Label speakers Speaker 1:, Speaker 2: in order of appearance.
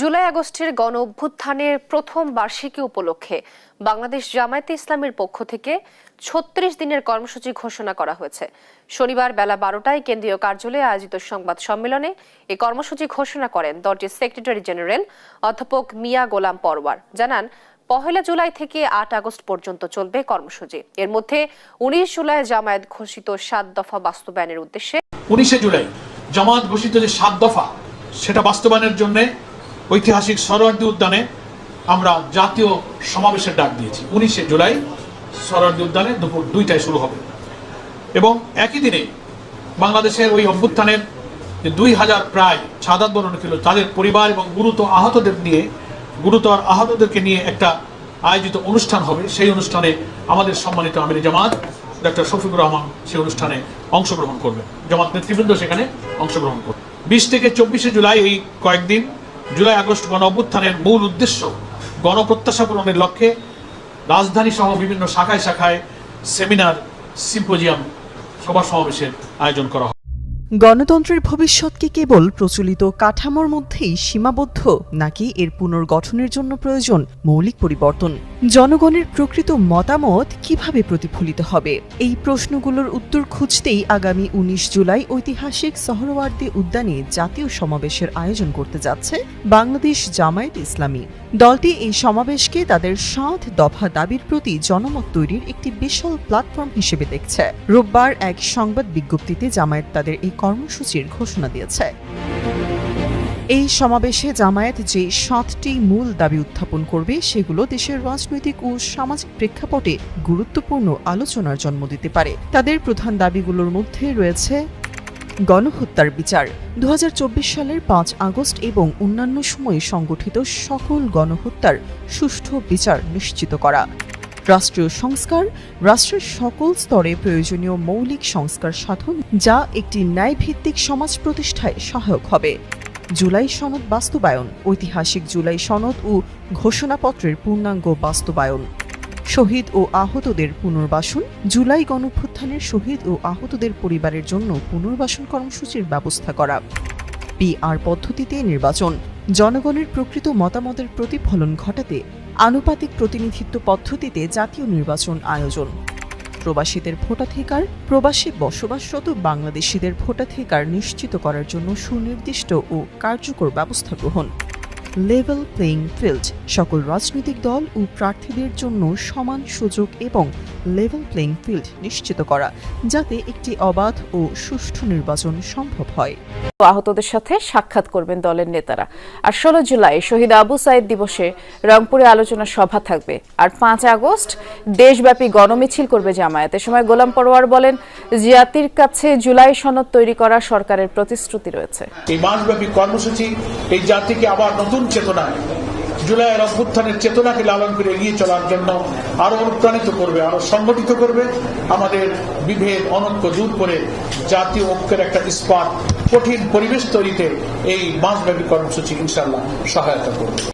Speaker 1: জুলাই আগস্টের গণ অভ্যুত্থানের প্রথম বার্ষিকী উপলক্ষে বাংলাদেশ জামায়াতে ইসলামের পক্ষ থেকে ছত্রিশ দিনের কর্মসূচি ঘোষণা করা হয়েছে। শনিবার বেলা বারোটায় কেন্দ্রীয় কার্যালয়ে আয়োজিত সংবাদ সম্মেলনে এই কর্মসূচি ঘোষণা করেন দলটির সেক্রেটারি জেনারেল অধ্যাপক মিয়া গোলাম পরওয়ার। জানান, পহেলা জুলাই থেকে আট আগস্ট পর্যন্ত চলবে কর্মসূচি। এর মধ্যে উনিশ জুলাই জামায়াত ঘোষিত সাত দফা বাস্তবায়নের উদ্দেশ্যে
Speaker 2: উনিশে জুলাই জামাত ঘোষিত যে সাত দফা, সেটা বাস্তবায়নের জন্য ঐতিহাসিক সরোয়ার্দী উদ্যানে আমরা জাতীয় সমাবেশের ডাক দিয়েছি। উনিশে জুলাই সরোয়ার্দী উদ্যানে দুপুর দুইটায় শুরু হবে। এবং একই দিনে বাংলাদেশের ওই অভ্যুত্থানের যে দুই হাজার প্রায় সাদাত বরণ ছিল, তাদের পরিবার এবং গুরুতর আহতদের নিয়ে, গুরুতর আহতদেরকে নিয়ে একটা আয়োজিত অনুষ্ঠান হবে। সেই অনুষ্ঠানে আমাদের সম্মানিত আমির জামাত ডক্টর শফিকুর রহমান সেই অনুষ্ঠানে অংশগ্রহণ করবেন। জামাত নেতৃবৃন্দ সেখানে অংশগ্রহণ করবে বিশ থেকে চব্বিশে জুলাই এই কয়েকদিন জুলাই আগস্ট গণ অভ্যুত্থানের মূল উদ্দেশ্য গণপ্রত্যাশা পূরণের লক্ষ্যে রাজধানী সহ বিভিন্ন শাখায় শাখায় সেমিনার, সিম্পোজিয়াম সভা সমাবেশের আয়োজন করা হয়।
Speaker 3: গণতন্ত্রের ভবিষ্যৎ কি কেবল প্রচলিত কাঠামোর মধ্যেই সীমাবদ্ধ, নাকি এর পুনর্গঠনের জন্য প্রয়োজন মৌলিক পরিবর্তন? জনগণের প্রকৃত মতামত কীভাবে প্রতিফলিত হবে? এই প্রশ্নগুলোর উত্তর খুঁজতেই আগামী উনিশ জুলাই ঐতিহাসিক সহরওয়ার্দী উদ্যানে জাতীয় সমাবেশের আয়োজন করতে যাচ্ছে বাংলাদেশ জামায়াত ইসলামী। দলটি এই সমাবেশকে তাদের সাত দফা দাবির প্রতি জনমত তৈরির একটি বিশাল প্ল্যাটফর্ম হিসেবে দেখছে। রোববার এক সংবাদ বিজ্ঞপ্তিতে জামায়াত তাদের এই কর্মসূচির ঘোষণা দিয়েছে। এই সমাবেশে জামায়াত যে সাতটি মূল দাবি উত্থাপন করবে, সেগুলো দেশের রাজনৈতিক ও সামাজিক প্রেক্ষাপটে গুরুত্বপূর্ণ আলোচনার জন্ম দিতে পারে। তাদের প্রধান দাবিগুলোর মধ্যে রয়েছে গণহত্যার বিচার। দু হাজার চব্বিশ সালের পাঁচ আগস্ট এবং অন্যান্য সময়ে সংগঠিত সকল গণহত্যার সুষ্ঠু বিচার নিশ্চিত করা। রাষ্ট্রীয় সংস্কার, রাষ্ট্রের সকল স্তরে প্রয়োজনীয় মৌলিক সংস্কার সাধন, যা একটি ন্যায়ভিত্তিক সমাজ প্রতিষ্ঠায় সহায়ক হবে। জুলাই সনদ বাস্তবায়ন, ঐতিহাসিক জুলাই সনদ ও ঘোষণাপত্রের পূর্ণাঙ্গ বাস্তবায়ন। শহীদ ও আহতদের পুনর্বাসন, জুলাই গণভ্যুত্থানের শহীদ ও আহতদের পরিবারের জন্য পুনর্বাসন কর্মসূচির ব্যবস্থা করা। পিআর পদ্ধতিতে নির্বাচন জনগণের প্রকৃত মতামতের প্রতিফলন ঘটাতে আনুপাতিক প্রতিনিধিত্ব পদ্ধতিতে জাতীয় নির্বাচন আয়োজন। প্রবাসীদের ভোটাধিকার, প্রবাসী বসবাসরত বাংলাদেশিদের ভোটাধিকার নিশ্চিত করার জন্য সুনির্দিষ্ট ও কার্যকর ব্যবস্থা গ্রহণ। লেভেল প্লেইং ফিল্ড সকল রাজনৈতিক দল ও প্রার্থীদের জন্য সমান সুযোগ এবং লেভেল প্লেইং ফিল্ড নিশ্চিত করা যাতে একটি অবাধ ও সুষ্ঠু নির্বাচন সম্ভব হয়।
Speaker 4: আহতদের সাথে সাক্ষাৎ করবেন দলের নেতারা। আর ষোলো জুলাই শহীদ আবু সাইদ দিবসে রংপুরে আলোচনা সভা থাকবে। আর পাঁচ আগস্ট দেশব্যাপী গণমিছিল করবে জামায়াত। এ সময় গোলাম পরোয়ার বলেন জাতির কাছে জুলাই সনদ তৈরি করা সরকারের প্রতিশ্রুতি রয়েছে।
Speaker 2: এই মাসব্যাপী কর্মসূচি এই জাতিকে আবার নতুন চেতনায় জুলাইয়ের অভ্যুত্থানের চেতনাকে লালন করে এগিয়ে চলার জন্য আরও অনুপ্রাণিত করবে, আরও সংগঠিত করবে। আমাদের বিভেদ, অনৈক্য দূর করে জাতীয় ঐক্যের একটা ইস্পাত, কঠিন পরিবেশ তৈরিতে এই মাসব্যাপী কর্মসূচি ইনশাল্লাহ সহায়তা করবে।